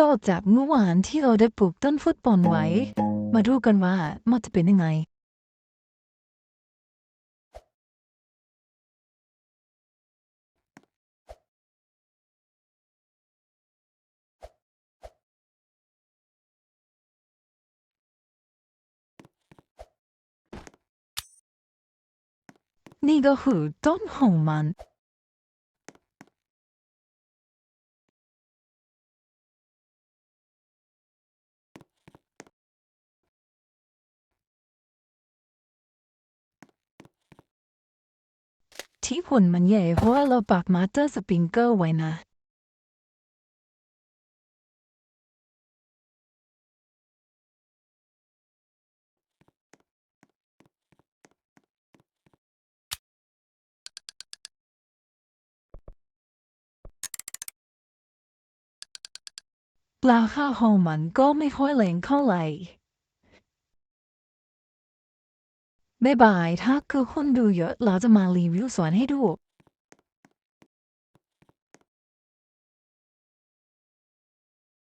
ต่อจากเมื่อวานที่เราได้ปลูกต้นฟุตบอลไว้ มาดูกันว่ามันจะเป็นยังไง นี่ก็คือต้นของมัน ที่ผลมันใหญ่เพราะว่าเราปักมาเตอร์สปริงเกอร์ไว้นะปลาข้าวของมันก็ไม่ค่อยแรงเท่าไหร่ บ๊ายบาย ถ้าคือคนดูเยอะ เราจะมารีวิวสวนให้ดู